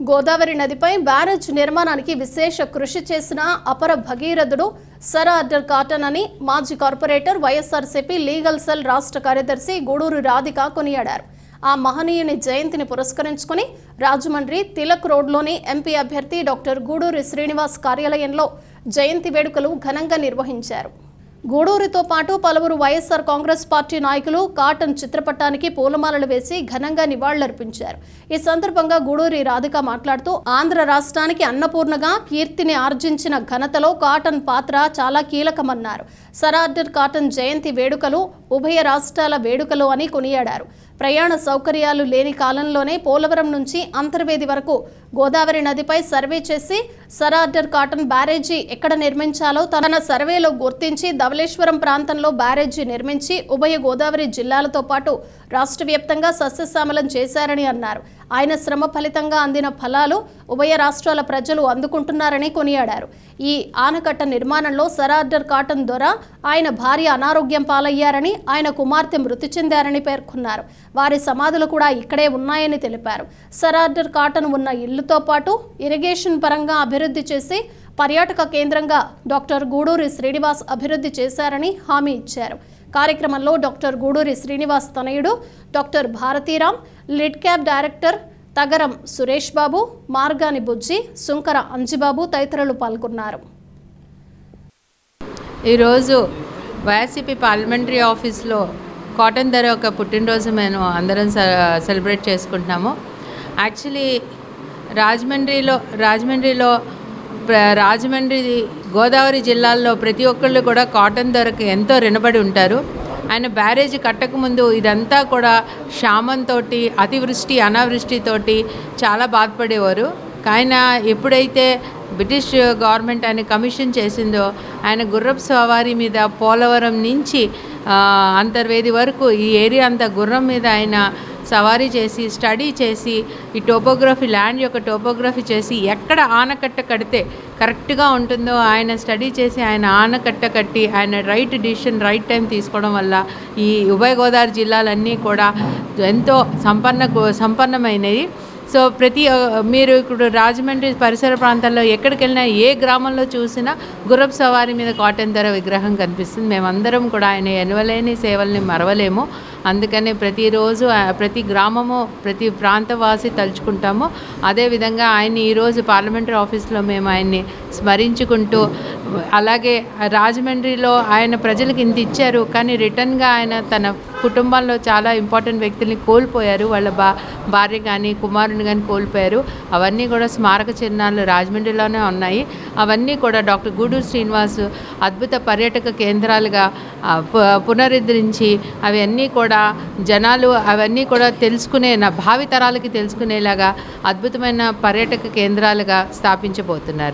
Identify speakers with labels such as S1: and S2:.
S1: గోదావరి నదిపై బ్యారేజ్ నిర్మాణానికి విశేష కృషి చేసిన అపర భగీరథుడు సర్ ఆర్డర్ కాటన్ అని మాజీ కార్పొరేటర్ వైఎస్ఆర్సీపీ లీగల్ సెల్ రాష్ట్ర కార్యదర్శి గూడూరు రాధిక కొనియాడారు. ఆ మహనీయుని జయంతిని పురస్కరించుకుని రాజమండ్రి తిలక్ రోడ్లోని ఎంపీ అభ్యర్థి డాక్టర్ గూడూరి శ్రీనివాస్ కార్యాలయంలో జయంతి వేడుకలు ఘనంగా నిర్వహించారు. గూడూరితో పాటు పలువురు వైఎస్ఆర్ కాంగ్రెస్ పార్టీ నాయకులు కాటన్ చిత్రపటానికి పూలమాలలు వేసి ఘనంగా నివాళులర్పించారు. ఈ సందర్భంగా గూడూరి రాధిక మాట్లాడుతూ ఆంధ్ర రాష్ట్రానికి అన్నపూర్ణగా కీర్తిని ఆర్జించిన ఘనతలో కాటన్ పాత్ర చాలా కీలకమన్నారు. సరార్డర్ కాటన్ జయంతి వేడుకలు ఉభయ రాష్ట్రాల వేడుకలు అని కొనియాడారు. ప్రయాణ సౌకర్యాలు లేని కాలంలోనే పోలవరం నుంచి అంతర్వేది వరకు గోదావరి నదిపై సర్వే చేసి సరార్డర్ కాటన్ బ్యారేజీ ఎక్కడ నిర్మించాలో తన సర్వేలో గుర్తించి ధవళేశ్వరం ప్రాంతంలో బ్యారేజీ నిర్మించి ఉభయ గోదావరి జిల్లాలతో పాటు రాష్ట్ర వ్యాప్తంగా సస్యశ్యామలం చేశారని అన్నారు. ఆయన శ్రమ ఫలితంగా అందిన ఫలాలు ఉభయ రాష్ట్రాల ప్రజలు అందుకుంటున్నారని కొనియాడారు. ఈ ఆనకట్ట నిర్మాణంలో సరార్డర్ కాటన్ ద్వారా ఆయన భార్య అనారోగ్యం పాలయ్యారని ఆయన కుమార్తె మృతి చెందారని పేర్కొన్నారు. వారి సమాధులు కూడా ఇక్కడే ఉన్నాయని తెలిపారు. సరార్డర్ కాటన్ ఉన్న ఇల్లుతో పాటు ఇరిగేషన్ పరంగా అభివృద్ధి అభివృద్ధి చేసి పర్యాటక కేంద్రంగా డాక్టర్ గూడూరి శ్రీనివాస్ అభివృద్ధి చేశారని హామీ ఇచ్చారు. కార్యక్రమంలో డాక్టర్ గూడూరి శ్రీనివాస్ తనయుడు doctor Bharatiram LIDCAP director Tagaram Suresh Babu Margani Bujji Sunkara Anjibabu తదితరులు పాల్గొన్నారు.
S2: ఈరోజు వైఎస్సిపి పార్లమెంటరీ ఆఫీస్లో కాటన్ ధర ఒక పుట్టినరోజు మేము అందరం సె- సెలబ్రేట్ చేసుకుంటున్నాము. యాక్చువల్లీ రాజమండ్రిలో రాజమండ్రిలో రాజమండ్రి గోదావరి జిల్లాల్లో ప్రతి ఒక్కళ్ళు కూడా కాటన్ ధరకు ఎంతో రుణపడి ఉంటారు. ఆయన బ్యారేజ్ కట్టకముందు ఇదంతా కూడా క్షామంతో అతివృష్టి అనావృష్టితోటి చాలా బాధపడేవారు. ఆయన ఎప్పుడైతే బ్రిటిష్ గవర్నమెంట్ ఆయన కమిషన్ చేసిందో ఆయన గుర్రపు సవారీ మీద పోలవరం నుంచి అంతర్వేది వరకు ఈ ఏరియా అంతా గుర్రం మీద ఆయన సవారీ చేసి స్టడీ చేసి ఈ టోపోగ్రఫీ ల్యాండ్ యొక్క టోపోగ్రఫీ చేసి ఎక్కడ ఆనకట్ట కడితే కరెక్ట్గా ఉంటుందో ఆయన స్టడీ చేసి ఆయన ఆనకట్ట కట్టి ఆయన రైట్ డిసిషన్ రైట్ టైం తీసుకోవడం వల్ల ఈ ఉభయ గోదావరి జిల్లాలన్నీ కూడా ఎంతో సంపన్న సంపన్నమైనవి సో ప్రతి మీరు ఇప్పుడు రాజమండ్రి పరిసర ప్రాంతాల్లో ఎక్కడికి వెళ్ళినా ఏ గ్రామంలో చూసినా గుర్రపు సవారి మీద కాటన్ ధర విగ్రహం కనిపిస్తుంది. మేమందరం కూడా ఆయన ఎనవలేని సేవల్ని మరవలేము. అందుకనే ప్రతిరోజు ప్రతి గ్రామము ప్రతి ప్రాంతవాసి తలుచుకుంటాము. అదేవిధంగా ఆయన ఈరోజు పార్లమెంటరీ ఆఫీస్లో మేము ఆయన్ని స్మరించుకుంటూ అలాగే రాజమండ్రిలో ఆయన ప్రజలకు ఇంత ఇచ్చారు కానీ రిటర్న్గా ఆయన తన కుటుంబంలో చాలా ఇంపార్టెంట్ వ్యక్తుల్ని కోల్పోయారు. వాళ్ళ బా భార్య కానీ కుమారుని కానీ కోల్పోయారు. అవన్నీ కూడా స్మారక చిహ్నాలు రాజమండ్రిలోనే ఉన్నాయి. అవన్నీ కూడా డాక్టర్ గూడూరు శ్రీనివాస్ అద్భుత పర్యాటక కేంద్రాలుగా పునరుద్ధరించి అవన్నీ కూడా జనాలు అవన్నీ కూడా తెలుసుకునే భావితరాలకి తెలుసుకునేలాగా అద్భుతమైన పర్యాటక కేంద్రాలుగా స్థాపించబోతున్నారు.